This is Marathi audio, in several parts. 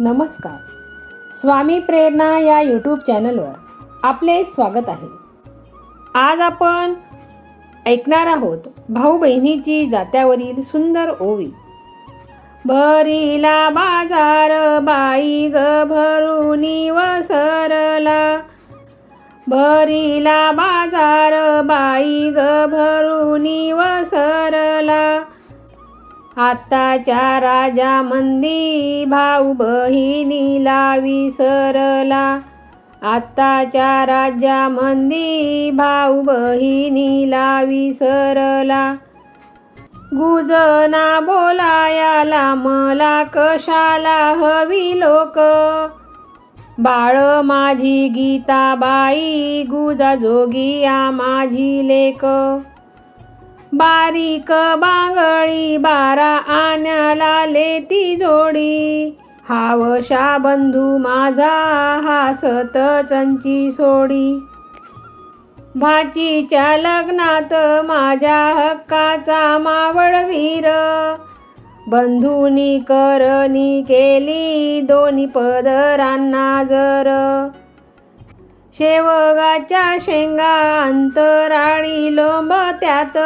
नमस्कार. स्वामी प्रेरणा या यूट्यूब चॅनलवर आपले स्वागत आहे. आज आपण ऐकणार आहोत भाऊ बहिणीची जात्यावरील सुंदर ओवी. भरीला बाजार बाई ग भरुनी वसरला. भरीला बाजार बाई ग भरुनी वसरला. आत्ताच्या राजा मंदी भाऊ बहिणीला विसरला. आत्ताच्या राजा मंदी भाऊ बहिणीला विसरला. गुजना बोलायाला मला कशाला हवी लोक? बाळ माझी गीताबाई गुजा जोगिया माझी लेक. बारीक बांगळी बारा आण्याला लेती जोडी. हावशा बंधू माझा हासत चंची सोडी. भाचीच्या लग्नात माझ्या हक्काचा मावळवीर बंधूनी करणी केली दोन्ही पदरांना जर. शेवगाच्या शेंगा अंतराळी लोंब त्यात.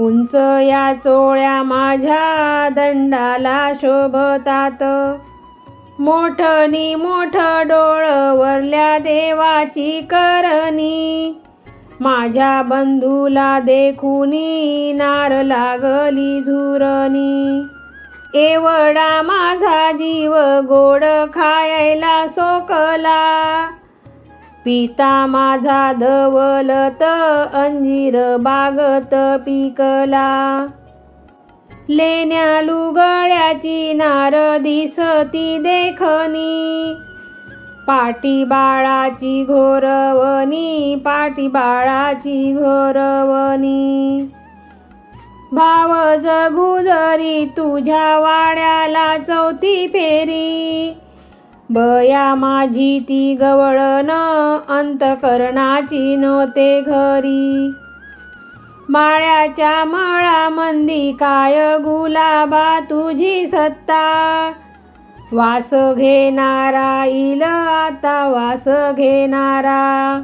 उंच या चोळ्या माझ्या दंडाला शोभतात. मोठनी मोठ डोळ वरल्या देवाची करणी. माझ्या बंधूला देखुनी नार लागली झुरणी. एवढा माझा जीव गोड खायला सोकला. पिता माझा दवलत अंजीर बागत पिकला. लेण्या लुगड्याची नार दिसती देखनी पाटी बाळाची घोरवणी पाटी बाळाची घोरवणी. भाव जगुजरी तुझ्या वाड्याला चौथी फेरी. बया माझी ती गवळण अंतकरणाची नव्हते घरी. माळ्याच्या मळामंदी काय गुलाबा तुझी सत्ता? वास घेणारा इल आता वास घेणारा.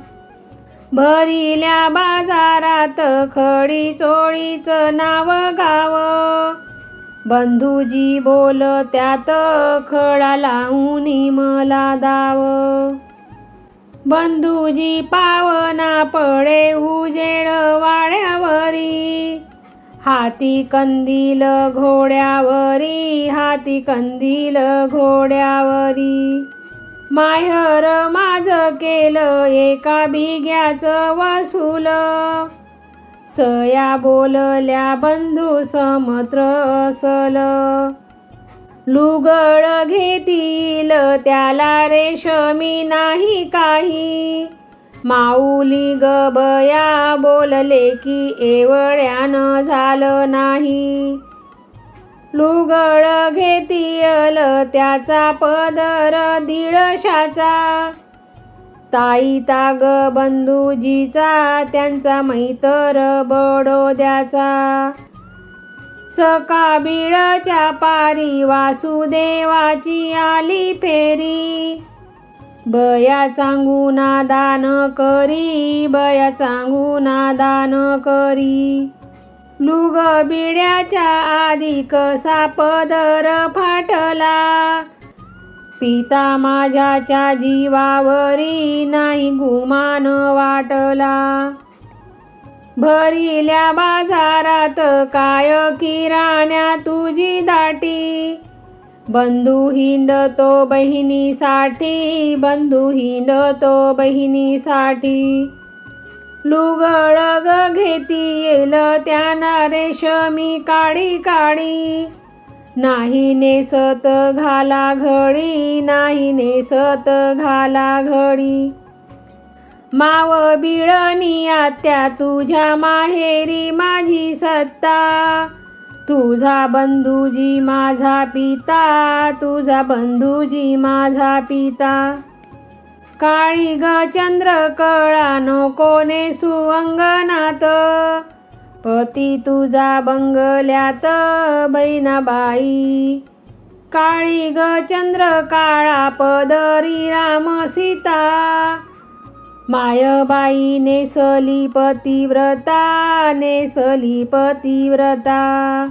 भरिल्या बाजारात खडी चोळीच नाव गाव. बंधूजी बोल त्यात खडा लावून मला दाव. बंधूजी पावना पडे उजेड वाड्यावरी. हाती कंदील घोड्यावरी हाती कंदील घोड्यावरी. मायर माझ केलं एका बिग्याचं वसूल. सया बोलल्या बंधू समत्र असल. लुगळ घेतील त्याला रेशमी नाही काही. माऊली गबया बोलले की एवढ्यानं झालं नाही. लुगळ घेतील त्याचा पदर दिळशाचा ताई ताग बंधूजीचा त्यांचा मैतर बडोद्याचा. सका बिळच्या पारी वासुदेवाची आली फेरी. बया चांगुना दान करी बया चांगुना दान करी. लुग बिड्याच्या आधी कसा पदर फाटला? पिता माझ्याच्या जीवावरी नाही गुमान वाटला. भरिल्या बाजारात काय किराण्या तुझी दाटी? बंधू हिंडतो बहिणीसाठी बंधू हिंडतो बहिणीसाठी. लुगळग घेती येल त्यांना रेशमी काळी काळी नाही नेसत घाला घडी नाही नेसत घाला घडी. माव बिळणी आत्या तुझ्या माहेरी माझी सत्ता. तुझा बंधूजी माझा पिता तुझा बंधूजी माझा पिता. काळी ग चंद्र कळा नको नेसू अंगणात पती तुझा बंगल्यात बहिणाबाई. काळी ग चंद्र काळा पदरी राम सीता. मायबाई नेसली पतिव्रता नेसली पतिव्रता.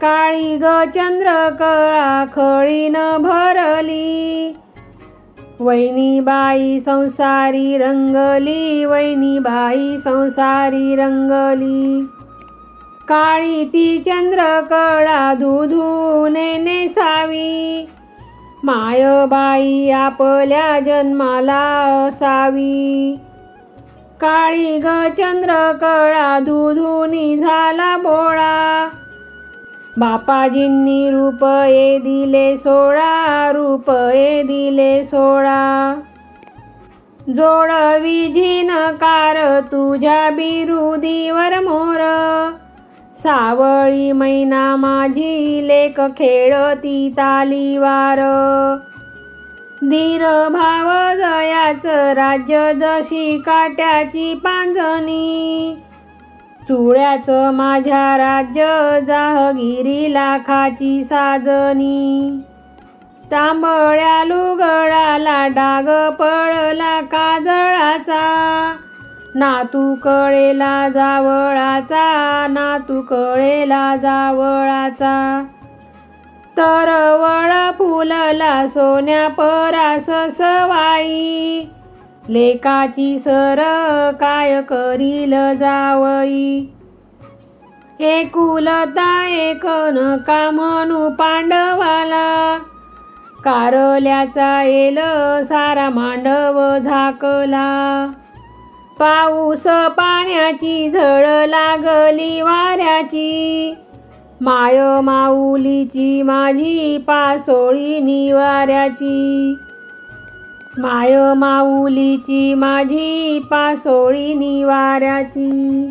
काळी ग चंद्र कळा खळीन भरली. वैनीबाई संसारी रंगली वैनीबाई संसारी रंगली. काळी ती चंद्रकळा दुधूने नेसावी. मायबाई आपल्या जन्माला असावी. काळी ग चंद्रकळा दुधुनी झाला बोळा. बापाजींनी रुपये दिले सोळा रुपये दिले सोळा. जोडवी झिनकार तुझ्या बिरुदीवर मोर. सावळी मैना माझी लेख खेळती तालीवार. धीर भाव जयाचं राज्य जशी काट्याची पांजणी. चुळ्याचं माझ्या राज्य जाहगिरी लाखाची साजनी तांबळ्या लुगडाला डाग पळला काजळाचा. नातू कळेला जावळाचा नातू कळेला जावळाचा. तरवळ फुलला सोन्या परास सवाई. लेकाची सर काय करील जावई? एकुलता एक नका म्हणू पांडवाला? कारल्याचा येल सारा मांडव झाकला. पाऊस पाण्याची झळ लागली वाऱ्याची. माय माऊलीची माझी पासोळी निवाऱ्याची. माय माऊलीची माझी पासोळी निवाऱ्याची.